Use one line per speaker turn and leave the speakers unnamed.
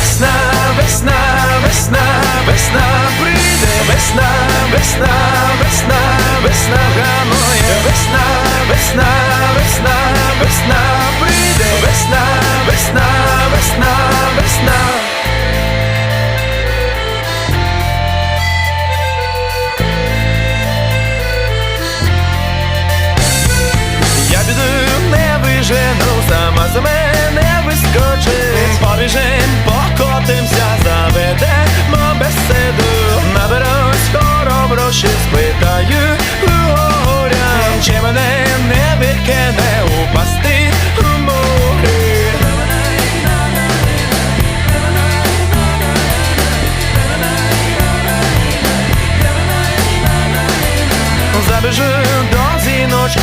Весна, весна, весна, весна прийде, весна, весна, весна, весна ганує, весна, весна, весна, весна прийде, весна, весна, весна. же до дзвіночки